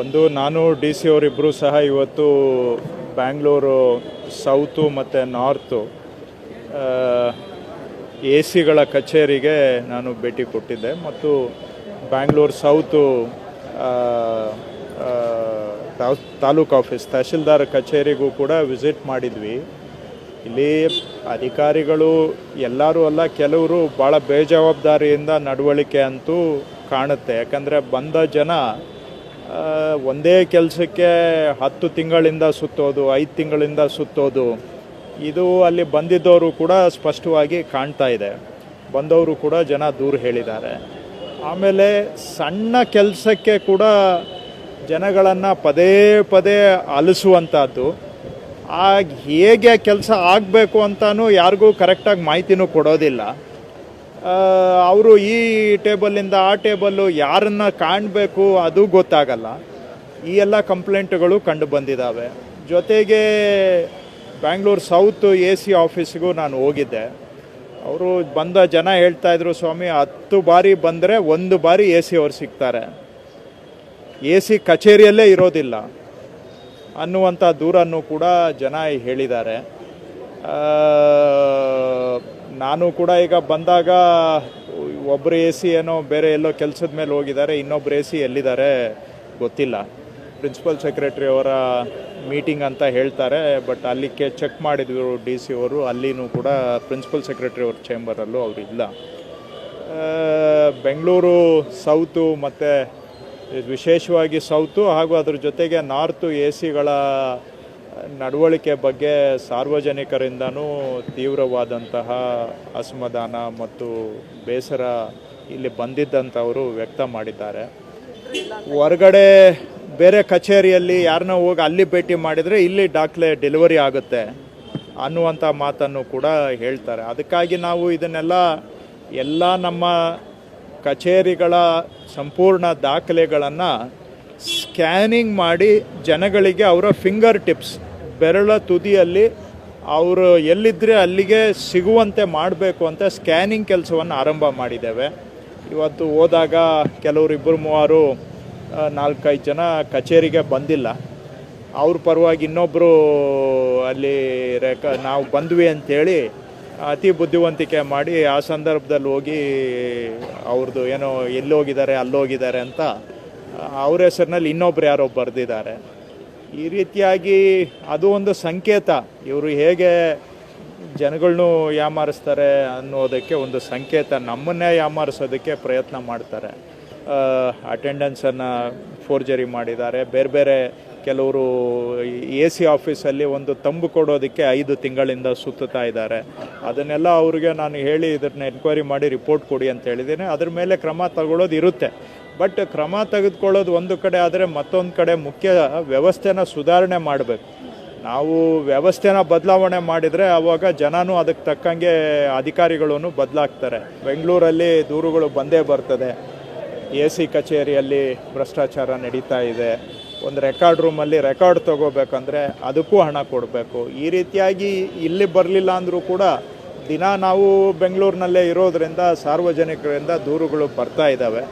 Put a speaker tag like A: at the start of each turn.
A: ಒಂದು, ನಾನು D C ಅವರಿಬ್ಬರು ಸಹ ಇವತ್ತು ಬ್ಯಾಂಗ್ಳೂರು ಸೌತು ಮತ್ತು ನಾರ್ತು ಎ ಸಿಗಳ ಕಚೇರಿಗೆ ನಾನು ಭೇಟಿ ಕೊಟ್ಟಿದ್ದೆ ಮತ್ತು ಬ್ಯಾಂಗ್ಳೂರು ಸೌತು ತಾಲೂಕು ಆಫೀಸ್, ತಹಶೀಲ್ದಾರ್ ಕಚೇರಿಗೂ ಕೂಡ ವಿಸಿಟ್ ಮಾಡಿದ್ವಿ. ಇಲ್ಲಿ ಅಧಿಕಾರಿಗಳು ಎಲ್ಲರೂ ಅಲ್ಲ, ಕೆಲವರು ಭಾಳ ಬೇಜವಾಬ್ದಾರಿಯಿಂದ ನಡವಳಿಕೆ ಅಂತೂ ಕಾಣುತ್ತೆ. ಯಾಕಂದರೆ ಬಂದ ಜನ ಒಂದೇ ಕೆಲಸಕ್ಕೆ ಹತ್ತು ತಿಂಗಳಿಂದ ಸುತ್ತೋದು, ಐದು ತಿಂಗಳಿಂದ ಸುತ್ತೋದು, ಇದು ಅಲ್ಲಿ ಬಂದಿದ್ದವರು ಕೂಡ ಸ್ಪಷ್ಟವಾಗಿ ಕಾಣ್ತಾ ಇದೆ. ಬಂದವರು ಕೂಡ ಜನ ದೂರ ಹೇಳಿದ್ದಾರೆ. ಆಮೇಲೆ ಸಣ್ಣ ಕೆಲಸಕ್ಕೆ ಕೂಡ ಜನಗಳನ್ನು ಪದೇ ಪದೇ ಅಲಿಸುವಂಥದ್ದು. ಆಗ ಹೇಗೆ ಕೆಲಸ ಆಗಬೇಕು ಅಂತಲೂ ಯಾರಿಗೂ ಕರೆಕ್ಟಾಗಿ ಮಾಹಿತಿನೂ ಕೊಡೋದಿಲ್ಲ. ಅವರು ಈ ಟೇಬಲಿಂದ ಆ ಟೇಬಲ್ಲು ಯಾರನ್ನ ಕಾಣಬೇಕು ಅದು ಗೊತ್ತಾಗಲ್ಲ. ಈ ಎಲ್ಲ ಕಂಪ್ಲೇಂಟ್ಗಳು ಕಂಡು ಬಂದಿದ್ದಾವೆ ಜೊತೆಗೆ ಬ್ಯಾಂಗ್ಳೂರು ಸೌತ್ ಎ ಸಿ ಆಫೀಸ್ಗೂ ನಾನು ಹೋಗಿದ್ದೆ. ಅವರು ಬಂದ ಜನ ಹೇಳ್ತಾ ಇದ್ರು, ಸ್ವಾಮಿ, ಹತ್ತು ಬಾರಿ ಬಂದರೆ ಒಂದು ಬಾರಿ ಎ ಸಿ ಅವ್ರು ಸಿಗ್ತಾರೆ. ಎ ಸಿ ಕಚೇರಿಯಲ್ಲೇ ಇರೋದಿಲ್ಲ. ಅನ್ನುವಂಥ ದೂರನ್ನು ಕೂಡ ಜನ ಹೇಳಿದ್ದಾರೆ. ನಾನು ಕೂಡ ಈಗ ಬಂದಾಗ ಒಬ್ಬರು ಎ ಸಿ ಏನೋ ಬೇರೆ ಎಲ್ಲೋ ಕೆಲಸದ ಮೇಲೆ ಹೋಗಿದ್ದಾರೆ, ಇನ್ನೊಬ್ರು ಎ ಸಿ ಎಲ್ಲಿದ್ದಾರೆ ಗೊತ್ತಿಲ್ಲ. ಪ್ರಿನ್ಸಿಪಲ್ ಸೆಕ್ರೆಟರಿ ಅವರ ಮೀಟಿಂಗ್ ಅಂತ ಹೇಳ್ತಾರೆ, ಬಟ್ ಅಲ್ಲಿ ಕೆ ಚೆಕ್ ಮಾಡಿದ್ರು ಡಿ ಸಿ ಅವರು, ಅಲ್ಲಿನೂ ಕೂಡ ಪ್ರಿನ್ಸಿಪಲ್ ಸೆಕ್ರೆಟರಿ ಅವ್ರ ಚೇಂಬರಲ್ಲೂ ಅವರು ಇಲ್ಲ. ಬೆಂಗಳೂರು ಸೌತು ಮತ್ತು ವಿಶೇಷವಾಗಿ ಸೌತು ಹಾಗೂ ಅದ್ರ ಜೊತೆಗೆ ನಾರ್ತು ಎ ಸಿಗಳ ನಡವಳಿಕೆ ಬಗ್ಗೆ ಸಾರ್ವಜನಿಕರಿಂದನೂ ತೀವ್ರವಾದಂತಹ ಅಸಮಾಧಾನ ಮತ್ತು ಬೇಸರ ಇಲ್ಲಿ ಬಂದಿದ್ದಂಥವರು ವ್ಯಕ್ತ ಮಾಡಿದ್ದಾರೆ. ಹೊರಗಡೆ ಬೇರೆ ಕಚೇರಿಯಲ್ಲಿ ಯಾರನ್ನ ಹೋಗಿ ಅಲ್ಲಿ ಭೇಟಿ ಮಾಡಿದರೆ ಇಲ್ಲಿ ದಾಖಲೆ ಡೆಲಿವರಿ ಆಗುತ್ತೆ ಅನ್ನುವಂಥ ಮಾತನ್ನು ಕೂಡ ಹೇಳ್ತಾರೆ. ಅದಕ್ಕಾಗಿ ನಾವು ಇದನ್ನೆಲ್ಲ ಎಲ್ಲ ನಮ್ಮ ಕಚೇರಿಗಳ ಸಂಪೂರ್ಣ ದಾಖಲೆಗಳನ್ನು ಸ್ಕ್ಯಾನಿಂಗ್ ಮಾಡಿ ಜನಗಳಿಗೆ ಅವರ ಫಿಂಗರ್ ಟಿಪ್ಸ್ ಬೆರಳ ತುದಿಯಲ್ಲಿ ಅವರು ಎಲ್ಲಿದ್ದರೆ ಅಲ್ಲಿಗೆ ಸಿಗುವಂತೆ ಮಾಡಬೇಕು ಅಂತ ಸ್ಕ್ಯಾನಿಂಗ್ ಕೆಲಸವನ್ನು ಆರಂಭ ಮಾಡಿದ್ದೇವೆ. ಇವತ್ತು ಹೋದಾಗ ಕೆಲವರು ಇಬ್ಬರು ಮೂವರು ನಾಲ್ಕೈದು ಜನ ಕಚೇರಿಗೆ ಬಂದಿಲ್ಲ. ಅವ್ರ ಪರವಾಗಿ ಇನ್ನೊಬ್ಬರು ಅಲ್ಲಿ ರೇಖ, ನಾವು ಬಂದ್ವಿ ಅಂತೇಳಿ ಅತಿ ಬುದ್ಧಿವಂತಿಕೆ ಮಾಡಿ ಆ ಸಂದರ್ಭದಲ್ಲಿ ಹೋಗಿ ಅವ್ರದ್ದು ಏನೋ ಎಲ್ಲೋಗಿದ್ದಾರೆ ಅಲ್ಲೋಗಿದ್ದಾರೆ ಅಂತ ಅವ್ರ ಹೆಸರಿನಲ್ಲಿ ಇನ್ನೊಬ್ರು ಯಾರೋ ಬರೆದಿದ್ದಾರೆ. ಈ ರೀತಿಯಾಗಿ ಅದು ಒಂದು ಸಂಕೇತ. ಇವರು ಹೇಗೆ ಜನಗಳನ್ನು ಯಾಮಾರಿಸ್ತಾರೆ ಅನ್ನೋದಕ್ಕೆ ಒಂದು ಸಂಕೇತ. ನಮ್ಮನ್ನೇ ಯಾಮಾರಿಸೋದಕ್ಕೆ ಪ್ರಯತ್ನ ಮಾಡ್ತಾರೆ. ಅಟೆಂಡೆನ್ಸನ್ನು ಫೋರ್ಜರಿ ಮಾಡಿದ್ದಾರೆ. ಬೇರೆ ಬೇರೆ ಕೆಲವರು ಎ ಸಿ ಆಫೀಸಲ್ಲಿ ಒಂದು ತಂಬು ಕೊಡೋದಕ್ಕೆ ಐದು ತಿಂಗಳಿಂದ ಸುತ್ತುತ್ತಾ ಇದ್ದಾರೆ. ಅದನ್ನೆಲ್ಲ ಅವ್ರಿಗೆ ನಾನು ಹೇಳಿ ಇದನ್ನ ಎನ್ಕ್ವೈರಿ ಮಾಡಿ ರಿಪೋರ್ಟ್ ಕೊಡಿ ಅಂತ ಹೇಳಿದ್ದೀನಿ. ಅದ್ರ ಮೇಲೆ ಕ್ರಮ ತಗೊಳ್ಳೋದು ಇರುತ್ತೆ ಬಟ್ ಕ್ರಮ ತೆಗೆದುಕೊಳ್ಳೋದು ಒಂದು ಕಡೆ, ಆದರೆ ಮತ್ತೊಂದು ಕಡೆ ಮುಖ್ಯ ವ್ಯವಸ್ಥೆನ ಸುಧಾರಣೆ ಮಾಡಬೇಕು. ನಾವು ವ್ಯವಸ್ಥೆನ ಬದಲಾವಣೆ ಮಾಡಿದರೆ ಆವಾಗ ಜನನೂ ಅದಕ್ಕೆ ತಕ್ಕಂಗೆ ಅಧಿಕಾರಿಗಳೂ ಬದಲಾಗ್ತಾರೆ. ಬೆಂಗಳೂರಲ್ಲಿ ದೂರುಗಳು ಬಂದೇ ಬರ್ತದೆ. ಎ ಸಿ ಕಚೇರಿಯಲ್ಲಿ ಭ್ರಷ್ಟಾಚಾರ ನಡೀತಾ ಇದೆ. ಒಂದು ರೆಕಾರ್ಡ್ ರೂಮಲ್ಲಿ ರೆಕಾರ್ಡ್ ತಗೋಬೇಕಂದ್ರೆ ಅದಕ್ಕೂ ಹಣ ಕೊಡಬೇಕು. ಈ ರೀತಿಯಾಗಿ ಇಲ್ಲಿ ಬರಲಿಲ್ಲ ಅಂದರೂ ಕೂಡ ದಿನ ನಾವು ಬೆಂಗಳೂರಿನಲ್ಲೇ ಇರೋದರಿಂದ ಸಾರ್ವಜನಿಕರಿಂದ ದೂರುಗಳು ಬರ್ತಾ ಇದ್ದಾವೆ